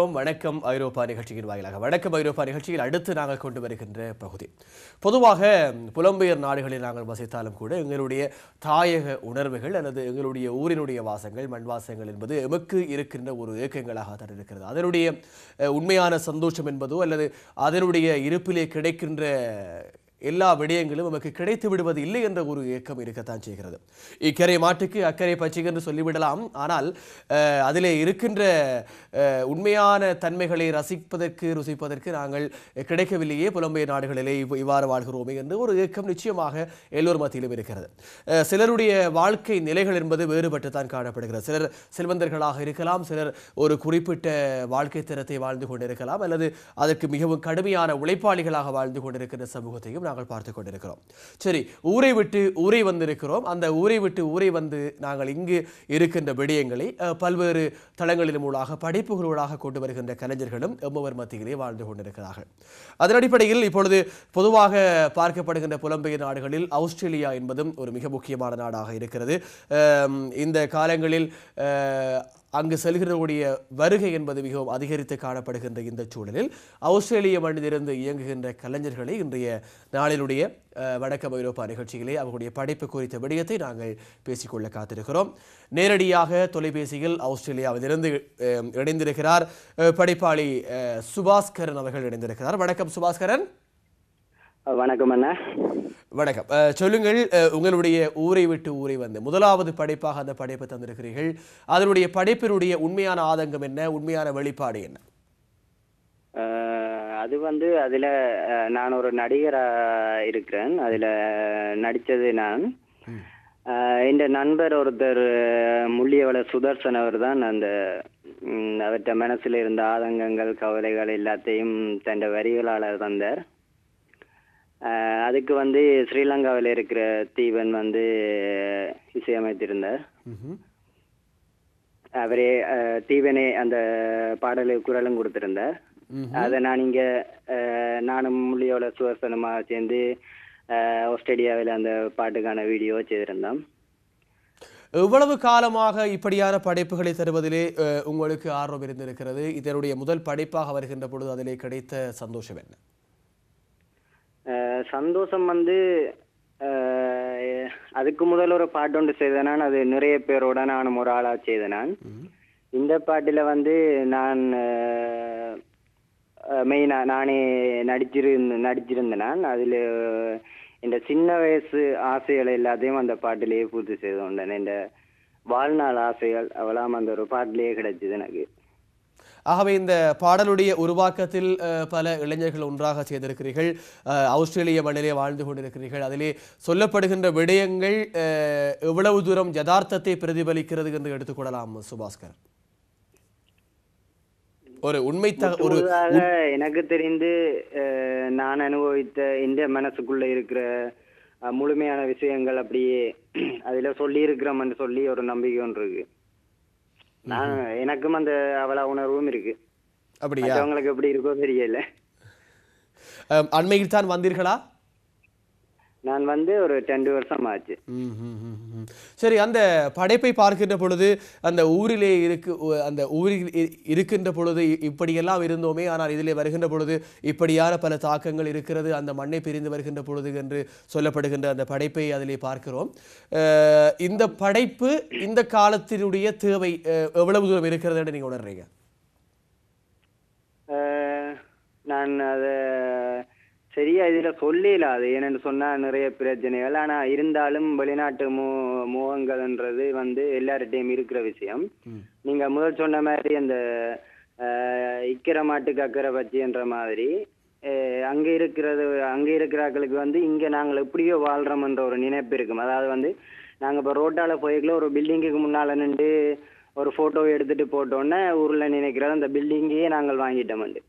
வணக்கம். ஐரோப்பா நிகழ்ச்சியின் வாயிலாக. வணக்கம் ஐரோப்பா நிகழ்ச்சியில் அடுத்து நாங்கள் கொண்டு வருகின்ற பகுதி. பொதுவாக புலம்பெயர் நாடுகளில் நாங்கள் வசித்தாலும் கூட எங்களுடைய தாயக உணர்வுகள் அல்லது எங்களுடைய ஊரினுடைய வாசங்கள் மண் வாசங்கள் என்பது எமக்கு இருக்கின்ற ஒரு ஏக்கங்களாக தான் இருக்கிறது. அதனுடைய உண்மையான சந்தோஷம் என்பதோ அல்லது அதனுடைய இருப்பிலே கிடைக்கின்ற எல்லா விடயங்களும் நமக்கு கிடைத்து விடுவது இல்லை என்ற ஒரு இயக்கம் இருக்கத்தான் செய்கிறது. இக்கரை மாட்டுக்கு அக்கறை பச்சை என்று சொல்லிவிடலாம். ஆனால் அதிலே இருக்கின்ற உண்மையான தன்மைகளை ரசிப்பதற்கு ருசிப்பதற்கு நாங்கள் கிடைக்கவில்லையே புலம்பெயர் நாடுகளிலே இவ்- இவ்வாறு வாழ்கிறோமே என்று ஒரு ஏக்கம் நிச்சயமாக எல்லோர் மத்தியிலும் இருக்கிறது. சிலருடைய வாழ்க்கை நிலைகள் என்பது வேறுபட்டு தான் காணப்படுகிறது. சிலர் செல்வந்தர்களாக இருக்கலாம் சிலர் ஒரு குறிப்பிட்ட வாழ்க்கை தரத்தை வாழ்ந்து கொண்டிருக்கலாம் அல்லது அதற்கு மிகவும் கடுமையான உழைப்பாளிகளாக வாழ்ந்து கொண்டிருக்கின்ற சமூகத்தையும் நாங்கள் பார்த்து கொண்டிருக்கிறோம். சரி ஊரை விட்டு ஊரை வந்திருக்கிறோம். அந்த ஊரை விட்டு ஊரை வந்து நாங்கள் இங்கு இருக்கின்ற விடயங்களை பல்வேறு தளங்களின் மூலமாக படைப்புகளூடாக கொண்டு வருகின்ற கலைஞர்களும் எம்மவர் மத்தியிலே வாழ்ந்து கொண்டிருக்கிறார்கள். அதன் அடிப்படையில் இப்பொழுது பொதுவாக பார்க்கப்படுகின்ற புலம்பெயர் நாடுகளில் ஆஸ்திரேலியா என்பதும் ஒரு மிக முக்கியமான நாடாக இருக்கிறது. இந்த காலங்களில் அங்கு செல்கிறவருடைய வருகை என்பது மிகவும் அதிகரித்து காணப்படுகின்ற இந்த சூழலில் ஆஸ்திரேலிய மண்ணிலிருந்து இயங்குகின்ற கலைஞர்களை இன்றைய நாளினுடைய வடக்கம் வடக்கு ஐரோப்பா நிகழ்ச்சியிலே அவர்களுடைய படைப்பு குறித்த விடயத்தை நாங்கள் பேசிக்கொள்ள காத்திருக்கிறோம். நேரடியாக தொலைபேசியில் ஆஸ்திரேலியாவிலிருந்து இணைந்திருக்கிறார் படைப்பாளி சுபாஸ்கரன் அவர்கள் இணைந்திருக்கிறார். வணக்கம் சுபாஸ்கரன். வணக்கம் அண்ணா. வணக்கம். சொல்லுங்கள் உங்களுடைய ஊரை விட்டு ஊரை வந்து முதலாவது படைப்பாக அந்த படைப்பை தந்திருக்கிறீர்கள். அதனுடைய படைப்பினுடைய உண்மையான ஆதங்கம் என்ன? உண்மையான வெளிப்பாடு என்ன? அது வந்து அதில் நான் ஒரு நடிகராக இருக்கிறேன். அதில் நடித்தது நான். இந்த நண்பர் ஒருத்தர் முள்ளியவள சுதர்சன் அவர் தான் அந்த அவர்கிட்ட மனசில் இருந்த ஆதங்கங்கள் கவலைகள் எல்லாத்தையும் தன் வரிகளால் தந்தார். அதுக்கு வந்து ஸ்ரீலங்காவில் இருக்கிற தீவன் வந்து இசையமைத்திருந்தார். அவரே தீவனே அந்த பாடலுக்கு குரலும் கொடுத்திருந்தார். அதை நான் இங்க நானும் முள்ளியோட சுவர்சனமா சேர்ந்து ஆஸ்திரேலியாவில் அந்த பாட்டுக்கான வீடியோ செய்திருந்தோம். எவ்வளவு காலமாக இப்படியான படைப்புகளை தருவதிலே உங்களுக்கு ஆர்வம் இருந்திருக்கிறது? இதனுடைய முதல் படைப்பாக வருகின்ற பொழுது அதிலே கிடைத்த சந்தோஷம் என்ன? சந்தோஷம் வந்து அதுக்கு முதல் ஒரு பாட்டு ஒன்று செய்தேன் நான் அது நிறைய பேரோட நானும் ஒரு ஆளா செய்தேன் நான். இந்த பாட்டுல வந்து நான் மெயினா நானே நடிச்சிருந்த நடிச்சிருந்தேன் நான். அதுல இந்த சின்ன வயசு ஆசைகள் எல்லாத்தையும் அந்த பாட்டிலேயே பூர்த்தி செய்து கொண்டேன். இந்த வாழ்நாள் ஆசைகள் அவளாம் அந்த ஒரு பாட்டிலேயே கிடைச்சது எனக்கு. ஆகவே இந்த பாடலுடைய உருவாக்கத்தில் பல இளைஞர்கள் ஒன்றாக செய்திருக்கிறீர்கள் ஆஸ்திரேலிய மண்ணிலே வாழ்ந்து கொண்டிருக்கிறீர்கள். அதிலே சொல்லப்படுகின்ற விடயங்கள் எவ்வளவு தூரம் யதார்த்தத்தை பிரதிபலிக்கிறது என்று எடுத்துக்கொள்ளலாம் சுபாஸ்கர். ஒரு உண்மை ஒரு எனக்கு தெரிந்து நான் அனுபவித்த இந்த மனசுக்குள்ள இருக்கிற முழுமையான விஷயங்கள் அப்படியே அதுல சொல்லி இருக்கிறோம்னு சொல்லி ஒரு நம்பிக்கை ஒன்று இருக்கு. நான் எனக்கும் அந்த அவள உணர்வும் இருக்கு. அப்படியா? மற்றவங்களுக்கு எப்படி இருக்கோ தெரியல. அண்மையில் தான் வந்தீர்களா? நான் வந்து ஒரு ரெண்டு வருஷம் ஆச்சு. சரி அந்த படைப்பை பார்க்கின்ற பொழுது அந்த ஊரிலே இருக்கு அந்த ஊரில் இருக்கின்ற பொழுது இப்படியெல்லாம் இருந்தோமே ஆனால் இதிலே வருகின்ற பொழுது இப்படியான பல தாக்கங்கள் இருக்கிறது அந்த மண்ணை பிரிந்து வருகின்ற பொழுது என்று சொல்லப்படுகின்ற அந்த படைப்பை அதிலே பார்க்கிறோம். இந்த படைப்பு இந்த காலத்தினுடைய தேவை எவ்வளவு தூரம் இருக்கிறது என்று நீங்க உணர்றீங்க? அஹ், நான் அதை சரியா இதுல சொல்லல அது. ஏன்னு சொன்னா நிறைய பிரச்சனைகள். ஆனா இருந்தாலும் வெளிநாட்டு மோ மோகங்கள்ன்றது வந்து எல்லார்கிட்டையும் இருக்கிற விஷயம். நீங்க முதல் சொன்ன மாதிரி அந்த இக்கிற மாட்டுக்கு அக்கறை பச்சின்ற மாதிரி அங்க இருக்கிறது அங்க இருக்கிறாக்களுக்கு வந்து இங்க நாங்கள் எப்படியோ வாழ்றோம்ன்ற ஒரு நினைப்பு இருக்கும். அதாவது வந்து நாங்க இப்ப ரோட்டால போய்க்கல ஒரு பில்டிங்குக்கு முன்னால நின்று ஒரு போட்டோ எடுத்துட்டு போட்டோன்னே ஊர்ல நினைக்கிறது அந்த பில்டிங்கையே நாங்கள் வாங்கிட்டோம்ண்டு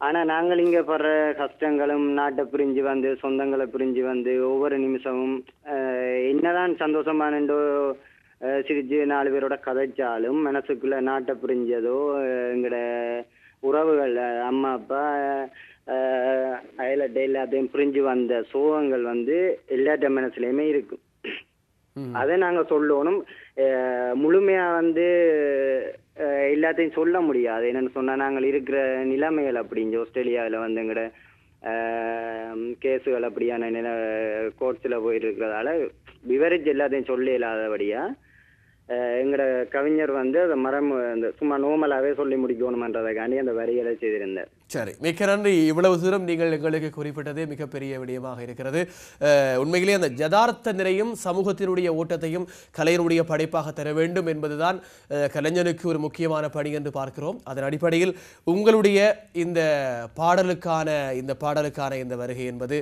ஆனா நாங்கள் இங்க படுற கஷ்டங்களும் நாட்டை பிரிஞ்சு வந்து சொந்தங்களை பிரிஞ்சு வந்து ஒவ்வொரு நிமிஷமும் என்னதான் சந்தோஷமானோ அஹ், சிரிச்சு நாலு பேரோட கதைச்சாலும் மனசுக்குள்ள நாட்டை பிரிஞ்சதோ எங்கட உறவுகள் அம்மா அப்பா அயலட்டை எல்லாத்தையும் பிரிஞ்சு வந்த சோகங்கள் வந்து எல்லாத்த மனசுலயுமே இருக்கும். அதை நாங்க சொல்லணும் முழுமையா வந்து எல்லாத்தையும் சொல்ல முடியாது. என்னன்னு சொன்னா நாங்கள் இருக்கிற நிலைமைகள் அப்படிங்க ஆஸ்திரேலியாவில் வந்து எங்கட கேஸுகள் அப்படியான நில கோர்ட்ஸில் போயிட்டு இருக்கிறதால விவரிச்சு எல்லாத்தையும் சொல்ல இல்லாதபடியா எங்களோட கவிஞர் வந்து அதை மரம் அந்த சும்மா நோமலாகவே சொல்லி முடிக்கணுமன்றதைக்காண்டி அந்த வரிகளை செய்திருந்தார். சரி மிக்க நன்றி. இவ்வளவு தூரம் நீங்கள் எங்களுக்கு குறிப்பிட்டதே மிகப்பெரிய விடயமாக இருக்கிறது. உண்மையிலே அந்த ஜதார்த்த நிறையும் சமூகத்தினுடைய ஓட்டத்தையும் கலையினுடைய படைப்பாக தர வேண்டும் என்பதுதான் கலைஞனுக்கு ஒரு முக்கியமான பணி என்று பார்க்கிறோம். அதன் அடிப்படையில் உங்களுடைய இந்த பாடலுக்கான இந்த பாடலுக்கான இந்த வருகை என்பது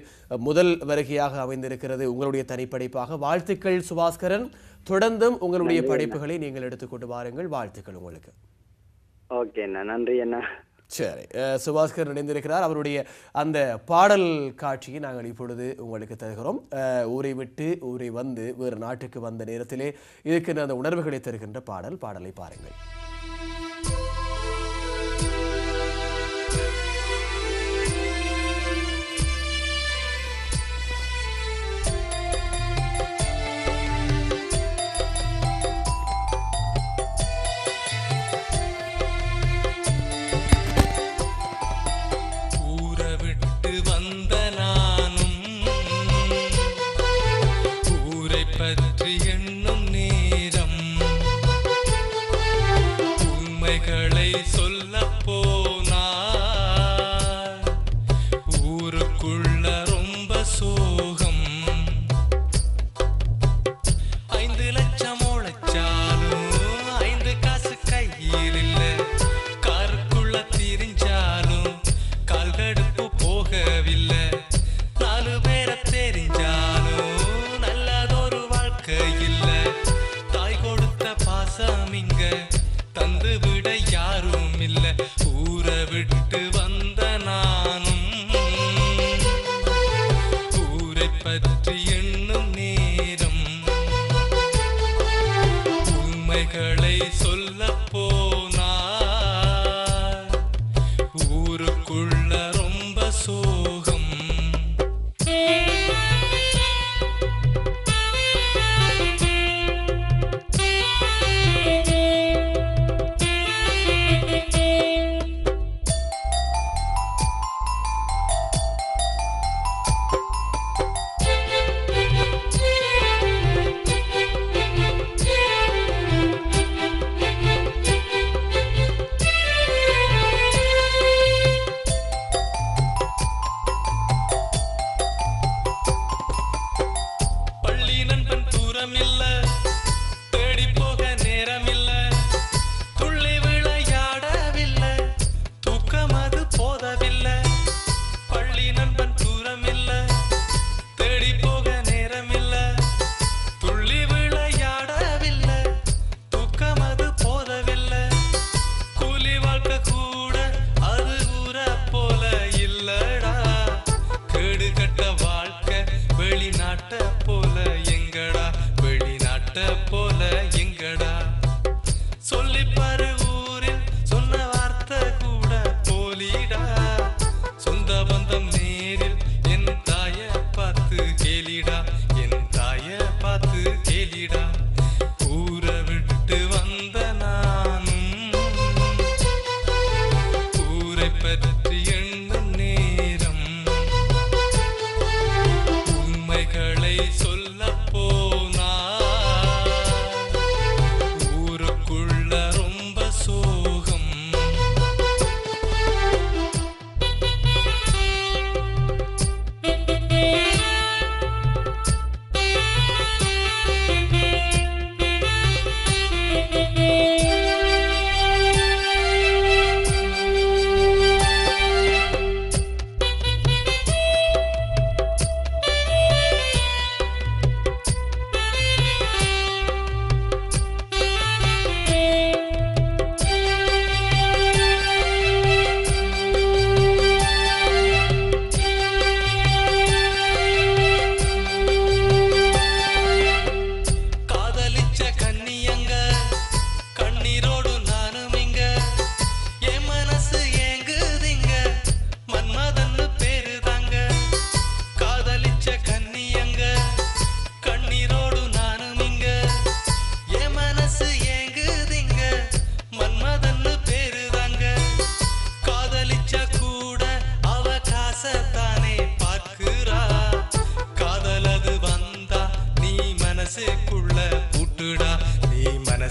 முதல் வருகையாக அமைந்திருக்கிறது. உங்களுடைய தனிப்படைப்பாக. வாழ்த்துக்கள் சுபாஸ்கரன். தொடர்ந்தும் உங்களுடைய படைப்புகளை நீங்கள் எடுத்துக்கொண்டு வாருங்கள். வாழ்த்துக்கள் உங்களுக்கு. ஓகே நன்றி அண்ணா. சரி சுபாஸ்கர் இணைந்திருக்கிறார். அவருடைய அந்த பாடல் காட்சியை நாங்கள் இப்பொழுது உங்களுக்கு தருகிறோம். ஊரை விட்டு ஊரை வந்து வேறு நாட்டுக்கு வந்த நேரத்திலே இருக்கின்ற அந்த உணர்வுகளை தருகின்ற பாடல். பாடலை பாருங்கள்.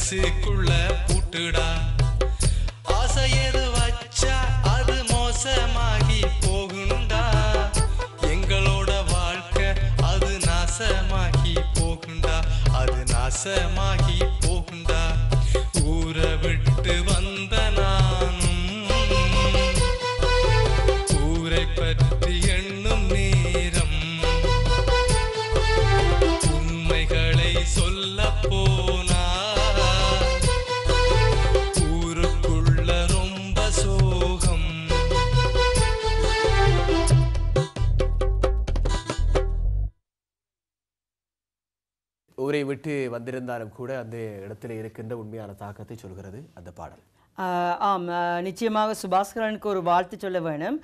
மனசுக்குள்ள பூட்டுடா. ஆசை எது வச்சா அது மோசமாகி போகுண்டா எங்களோட வாழ்க்கை அது நாசமாகி போகுண்டா அது நாசமாகி போகுண்டா ஊரை விட்டு வந்திருந்தாலும் கூட அந்த இடத்துல இருக்கின்ற உண்மையான தாக்கத்தை சொல்கிறது அந்த பாடல். ஆம். நிச்சயமாக சுபாஸ்கரனுக்கு ஒரு வாழ்த்து சொல்ல வேணும்.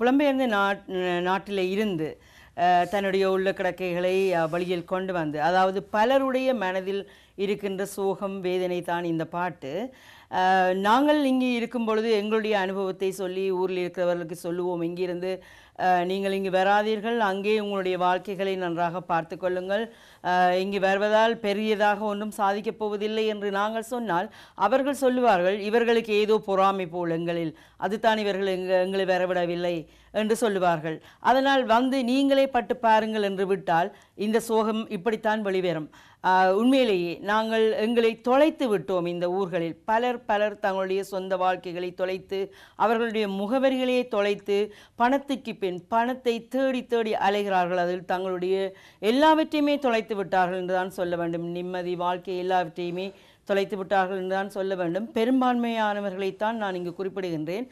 புலம்பெயர்ந்த நாட் நாட்டில் இருந்து தன்னுடைய உள்ள கிடக்கைகளை வழியில் கொண்டு வந்து அதாவது பலருடைய மனதில் இருக்கின்ற சோகம் வேதனை தான் இந்த பாட்டு. நாங்கள் இங்கே இருக்கும் பொழுது எங்களுடைய அனுபவத்தை சொல்லி ஊரில் இருக்கிறவர்களுக்கு சொல்லுவோம். இங்கிருந்து நீங்கள் இங்கு வராதீர்கள். அங்கே உங்களுடைய வாழ்க்கைகளை நன்றாக பார்த்து கொள்ளுங்கள். இங்கு வருவதால் பெரியதாக ஒன்றும் சாதிக்கப் போவதில்லை என்று நாங்கள் சொன்னால் அவர்கள் சொல்லுவார்கள் இவர்களுக்கு ஏதோ பொறாமை போல் எங்களில். அதுதான் இவர்கள் எங்க எங்களை வரவிடவில்லை என்று சொல்லுவார்கள். அதனால் வந்து நீங்களே பட்டு பாருங்கள் என்று விட்டால் இந்த சோகம் இப்படித்தான் வெளிவரும். உண்மையிலேயே நாங்கள் எங்களை தொலைத்து விட்டோம் இந்த ஊர்களில். பலர் பலர் தங்களுடைய சொந்த வாழ்க்கைகளை தொலைத்து அவர்களுடைய முகவரிகளையே தொலைத்து பணத்துக்கு பின் பணத்தை தேடி தேடி அலைகிறார்கள். அதில் தங்களுடைய எல்லாவற்றையுமே தொலைத்து விட்டார்கள் என்று தான் சொல்ல வேண்டும். நிம்மதி வாழ்க்கை எல்லாவற்றையுமே தொலைத்து விட்டார்கள் என்றுதான் சொல்ல வேண்டும். பெரும்பான்மையானவர்களைத்தான் நான் இங்கு குறிப்பிடுகின்றேன்.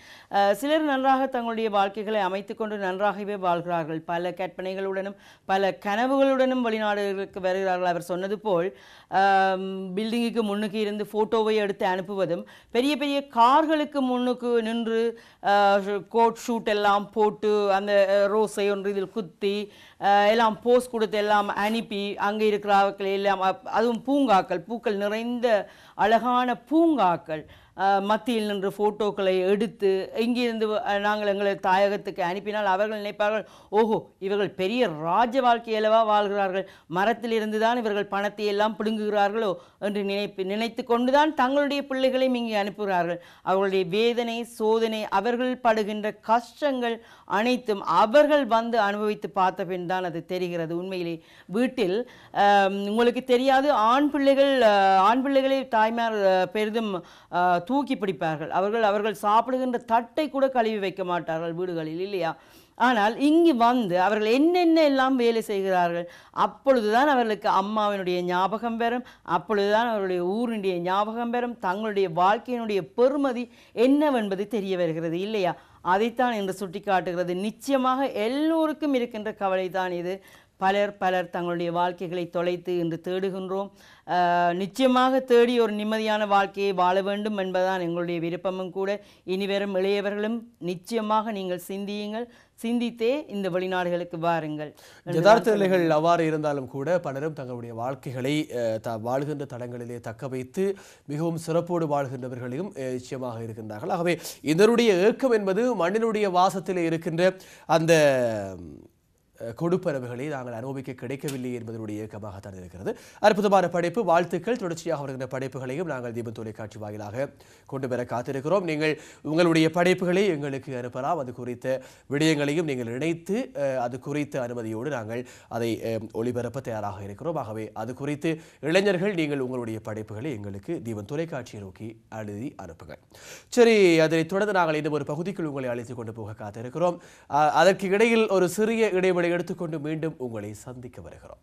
சிலர் நன்றாக தங்களுடைய வாழ்க்கைகளை அமைத்துக்கொண்டு நன்றாகவே வாழ்கிறார்கள். பல கற்பனைகளுடனும் பல கனவுகளுடனும் வெளிநாடுகளுக்கு வருகிறார்கள். அவர் சொன்னது போல் பில்டிங்குக்கு முன்னுக்கு இருந்து ஃபோட்டோவை எடுத்து அனுப்புவதும் பெரிய பெரிய கார்களுக்கு முன்னுக்கு நின்று கோட் ஷூட் எல்லாம் போட்டு அந்த ரோஸை ஒன்று இதில் குத்தி எல்லாம் போஸ் கொடுத்து எல்லாம் அனுப்பி அங்கே இருக்கிறவர்கள் எல்லாம் அப்- அதுவும் பூங்காக்கள் பூக்கள் நிறைந்த அழகான பூங்காக்கள். மத்தியில் நின்று ஃபோட்டோக்களை எடுத்து இங்கிருந்து நாங்கள் எங்களை தாயகத்துக்கு அனுப்பினால் அவர்கள் நினைப்பார்கள் ஓஹோ இவர்கள் பெரிய ராஜ வாழ்க்கையிலவா வாழ்கிறார்கள்? மரத்திலிருந்து தான் இவர்கள் பணத்தை எல்லாம் பிடுங்குகிறார்களோ? என்று நினைப்பு நினைத்து கொண்டுதான் தங்களுடைய பிள்ளைகளையும் இங்கே அனுப்புகிறார்கள். அவர்களுடைய வேதனை சோதனை அவர்கள் படுகின்ற கஷ்டங்கள் அனைத்தும் அவர்கள் வந்து அனுபவித்து பார்த்த பின் தான் அது தெரிகிறது. உண்மையிலே வீட்டில் உங்களுக்கு தெரியாது ஆண் பிள்ளைகள் ஆண் பிள்ளைகளை தாய்மார் பெரிதும் தூக்கி பிடிப்பார்கள். அவர்கள் அவர்கள் சாப்பிடுகின்ற தட்டை கூட கழுவி வைக்க மாட்டார்கள் வீடுகளில் இல்லையா? ஆனால் இங்கு வந்து அவர்கள் என்னென்ன எல்லாம் வேலை செய்கிறார்கள் அப்பொழுதுதான் அவர்களுக்கு அம்மாவினுடைய ஞாபகம் பெறும் அப்பொழுதுதான் அவருடைய ஊரினுடைய ஞாபகம் பெறும் தங்களுடைய வாழ்க்கையினுடைய பெருமதி என்னவென்பது தெரிய வருகிறது இல்லையா? அதைத்தான் என்று சுட்டிக்காட்டுகிறது. நிச்சயமாக எல்லோருக்கும் இருக்கின்ற கவலை தான் இது. பலர் பலர் தங்களுடைய வாழ்க்கைகளை தொலைத்து இன்று தேடுகின்றோம். நிச்சயமாக தேடி ஒரு நிம்மதியான வாழ்க்கையை வாழ வேண்டும் என்பதுதான் எங்களுடைய விருப்பமும் கூட. இனிவரும் இளையவர்களும் நிச்சயமாக நீங்கள் சிந்தியுங்கள். சிந்தித்தே இந்த வெளிநாடுகளுக்கு வாருங்கள். யதார்த்த நிலைகள் அவ்வாறு இருந்தாலும் கூட பலரும் தங்களுடைய வாழ்க்கைகளை த வாழ்கின்ற தடங்களிலே தக்க வைத்து மிகவும் சிறப்போடு வாழ்கின்றவர்களையும் நிச்சயமாக இருக்கின்றார்கள். ஆகவே இதனுடைய ஏக்கம் என்பது மண்ணினுடைய வாசத்திலே இருக்கின்ற அந்த அஹ், நாங்கள் அனுபவிக்க கிடைக்கவில்லை என்பதனுடைய இயக்கமாகத்தான் இருக்கிறது. அற்புதமான படைப்பு வாழ்த்துக்கள். தொடர்ச்சியாக வருகின்ற படைப்புகளையும் நாங்கள் தீபம் தொலைக்காட்சி வாயிலாக கொண்டு பெற காத்திருக்கிறோம். நீங்கள் உங்களுடைய படைப்புகளை எங்களுக்கு அனுப்பலாம். அது குறித்த விடயங்களையும் நீங்கள் இணைத்து அது குறித்த அனுமதியோடு நாங்கள் அதை ஒளிபரப்ப தயாராக இருக்கிறோம். ஆகவே அது குறித்து இளைஞர்கள் நீங்கள் உங்களுடைய படைப்புகளை எங்களுக்கு தீபம் தொலைக்காட்சியை நோக்கி எழுதி அனுப்புங்கள். சரி அதனைத் தொடர்ந்து நாங்கள் இன்னும் ஒரு பகுதிக்குள் உங்களை அழைத்துக் கொண்டு போக காத்திருக்கிறோம். அதற்கு இடையில் ஒரு சிறிய இடைவெளி எடுத்துக்கொண்டு மீண்டும் உங்களை சந்திக்க வருகிறோம்.